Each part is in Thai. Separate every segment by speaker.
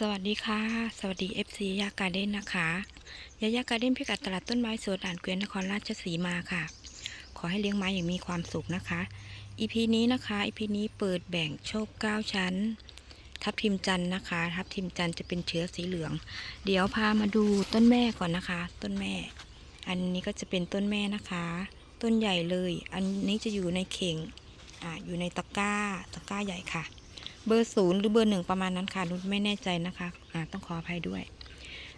Speaker 1: สวัสดีค่ะ สวัสดี FC ยาการเด้นนะคะยายาการเด้นพิกัดตลาดต้นไม้สวนอ่านเกวียนนครราชสีมาค่ะ ขอให้เลี้ยงไม้อย่างมีความสุขนะคะ EP นี้นะคะ EP นี้เปิดแบ่งโชค 9 ชั้น ทับทิมจันนะคะ ทับทิมจันจะเป็นเชื้อสีเหลือง เดี๋ยวพามาดูต้นแม่ก่อนนะคะ ต้นแม่ อันนี้ก็จะเป็นต้นแม่นะคะ ต้นใหญ่เลย อันนี้จะอยู่ในเข่งอ่าอยู่ในตะกร้าตะกร้าใหญ่ค่ะ เบอร์ศูนย์หรือเบอร์หนึ่งประมาณนั้นค่ะนุชไม่แน่ใจนะคะอ่าต้องขออภัยด้วย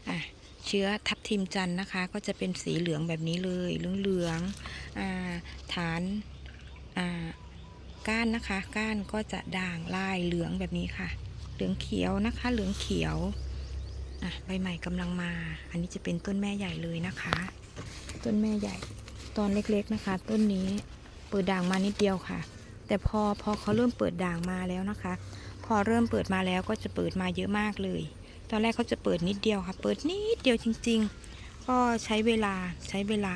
Speaker 1: อะเชื้อทับทิมจันนะคะ ก็จะเป็นสีเหลืองแบบนี้เลยเหลืองๆอ่าฐานอ่าก้านนะคะ ก้านก็จะด่างลายเหลืองแบบนี้ค่ะ เหลืองเขียวนะคะ เหลืองเขียวอะใบใหม่กำลังมา อันนี้จะเป็นต้นแม่ใหญ่เลยนะคะ ต้นแม่ใหญ่ตอนเล็กๆนะคะ ต้นนี้เปิดด่างมานิดเดียวค่ะ แต่พอพอเขาเริ่มเปิดด่างมาแล้วนะคะ พอเริ่มเปิดมาแล้วก็จะเปิดมาเยอะมากเลย ตอนแรกเขาจะเปิดนิดเดียวค่ะ เปิดนิดเดียวจริง ๆ ก็ใช้เวลาใช้เวลา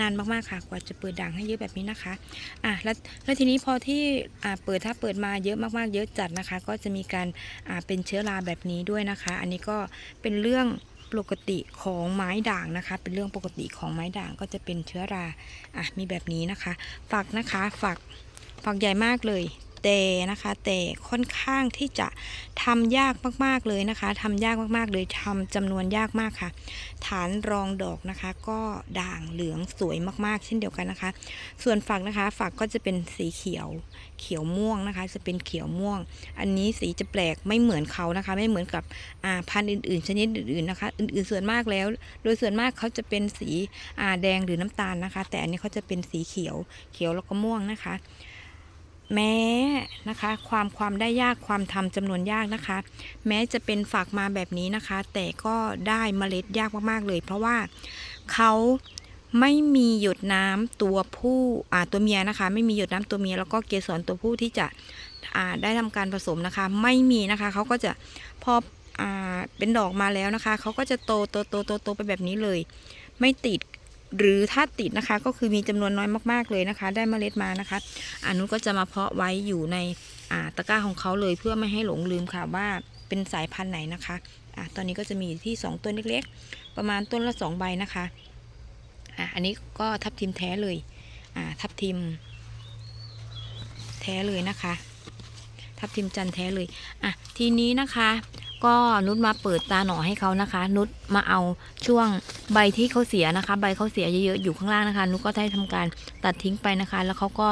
Speaker 1: นานมากๆค่ะ กว่าจะเปิดด่างให้เยอะแบบนี้นะคะ อะแล้วแล้วทีนี้พอที่อ่าเปิดถ้าเปิดมาเยอะมากๆ เยอะจัดนะคะ ก็จะมีการอ่าเป็นเชื้อราแบบนี้ด้วยนะคะ อันนี้ก็เป็นเรื่องปกติของไม้ด่างนะคะ เป็นเรื่องปกติของไม้ด่างก็จะเป็นเชื้อรา อะมีแบบนี้นะคะ ฝักนะคะ ฝักฝักใหญ่มากเลย แต่นะคะ แต่ค่อนข้างที่จะทำยากมากๆเลยนะคะทำยากมากๆเลยทำจำนวนยากมากค่ะ ฐานรองดอกนะคะ ก็ด่างเหลืองสวยมากๆ เช่นเดียวกันนะคะ ส่วนฝักนะคะ ฝักก็จะเป็นสีเขียวเขียวม่วงนะคะ จะเป็นเขียวม่วง อันนี้สีจะแปลกไม่เหมือนเขานะคะ ไม่เหมือนกับพันธุ์อื่นๆ ชนิดอื่นๆนะคะ อื่นๆส่วนมากแล้ว โดยส่วนมากเขาจะเป็นสีแดงหรือน้ำตาลนะคะ แต่อันนี้เขาจะเป็นสีเขียวเขียวแล้วก็ม่วงนะคะ แม้ นะคะ ความความได้ยากความทำจำนวนยากนะคะ แม้จะเป็นฝักมาแบบนี้นะคะ แต่ก็ได้เมล็ดยากมากๆเลย เพราะว่าเขาไม่มีหยดน้ำตัวผู้อ่าตัวเมียนะคะ ไม่มีหยดน้ำตัวเมียแล้วก็เกสรตัวผู้ที่จะอ่าได้ทำการผสมนะคะ ไม่มีนะคะเขาก็จะพออ่าเป็นดอกมาแล้วนะคะเขาก็จะโตโตโตโตโตไปแบบนี้เลย ไม่ติด หรือถ้าติดนะคะก็คือมีจำนวนน้อยมากๆเลยนะคะ ได้เมล็ดมานะคะอันนู้นก็จะมาเพาะไว้อยู่ในอ่าตะกร้าของเขาเลยเพื่อไม่ให้หลงลืมค่ะว่าเป็นสายพันธุ์ไหนนะคะอ่าตอนนี้ก็จะมีอยู่ที่ 2 ต้นเล็กๆ ประมาณต้นละ 2 ใบนะคะอ่าอันนี้ก็ทับทิมแท้เลยอ่าทับทิม แท้เลยนะคะ ทับทิมจันแท้เลยอะทีนี้นะคะ ก็นุชมาเปิดตาหน่อให้เขานะคะ นุชมาเอาช่วงใบที่เขาเสียนะคะ ใบเขาเสียเยอะๆอยู่ข้างล่างนะคะ นุชก็ได้ทำการตัดทิ้งไปนะคะ แล้วเขาก็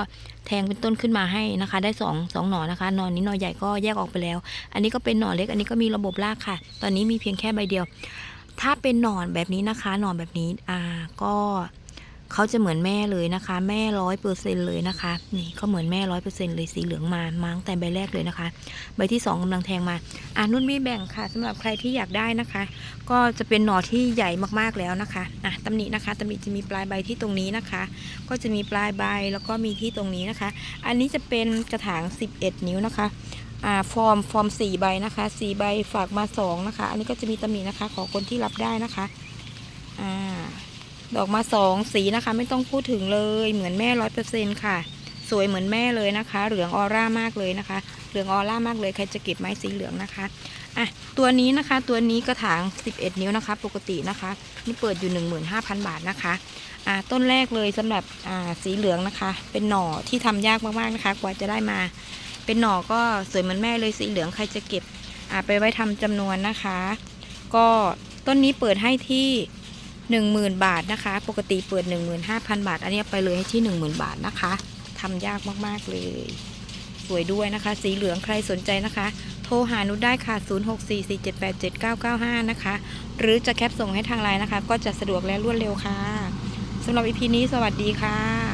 Speaker 1: แทงเป็นต้นขึ้นมาให้นะคะ ได้สองสองหน่อนะคะหน่อนี้หน่อใหญ่ก็แยกออกไปแล้ว อันนี้ก็เป็นหน่อเล็ก อันนี้ก็มีระบบรากค่ะ ตอนนี้มีเพียงแค่ใบเดียว ถ้าเป็นหน่อแบบนี้นะคะ หน่อแบบนี้อ่าก็ เขาจะเหมือนแม่เลยนะคะ แม่ร้อยเปอร์เซ็นเลยนะคะ นี่ก็เหมือนแม่ร้อยเปอร์เซ็นเลยสีเหลืองมามาตั้งแต่ใบแรกเลยนะคะ ใบที่สองกำลังแทงมา อ่านุ่นมีแบ่งค่ะสำหรับใครที่อยากได้นะคะ ก็จะเป็นหน่อที่ใหญ่มากๆแล้วนะคะอะตำหนินะคะตำหนิจะมีปลายใบที่ตรงนี้นะคะ ก็จะมีปลายใบแล้วก็มีที่ตรงนี้นะคะ อันนี้จะเป็นกระถาง 11 นิ้วนะคะอ่าฟอร์มฟอร์ม4ใบนะคะ4ใบฝากมา2นะคะ อันนี้ก็จะมีตำหนินะคะ ขอคนที่รับได้นะคะ อ่า ดอกมาสองสีนะคะ ไม่ต้องพูดถึงเลยเหมือนแม่ร้อยเปอร์เซ็นค่ะ สวยเหมือนแม่เลยนะคะ เหลืองออร่ามากเลยนะคะ เหลืองออร่ามากเลยใครจะเก็บไม้สีเหลืองนะคะอะตัวนี้นะคะตัวนี้กระถาง 11 นิ้วนะคะ ปกตินะคะนี่เปิดอยู่ 15,000 บาทนะคะอ่าต้นแรกเลยสำหรับอ่าสีเหลืองนะคะ เป็นหน่อที่ทำยากมากๆนะคะ กว่าจะได้มา เป็นหน่อก็สวยเหมือนแม่เลยสีเหลืองใครจะเก็บอ่าไปไว้ทำจำนวนนะคะ ก็ต้นนี้เปิดให้ที่ 10,000 บาทนะคะ ปกติเปิด 15,000 บาท อันนี้ไปเลยให้ที่ 10,000 บาทนะคะทำยากมากๆเลย สวยด้วยนะคะ สีเหลืองใครสนใจนะคะ โทรหานุได้ค่ะ 0644787995 นะคะ หรือจะแคปส่งให้ทางไลน์นะคะ ก็จะสะดวกและรวดเร็วค่ะสำหรับอีพีนี้สวัสดีค่ะ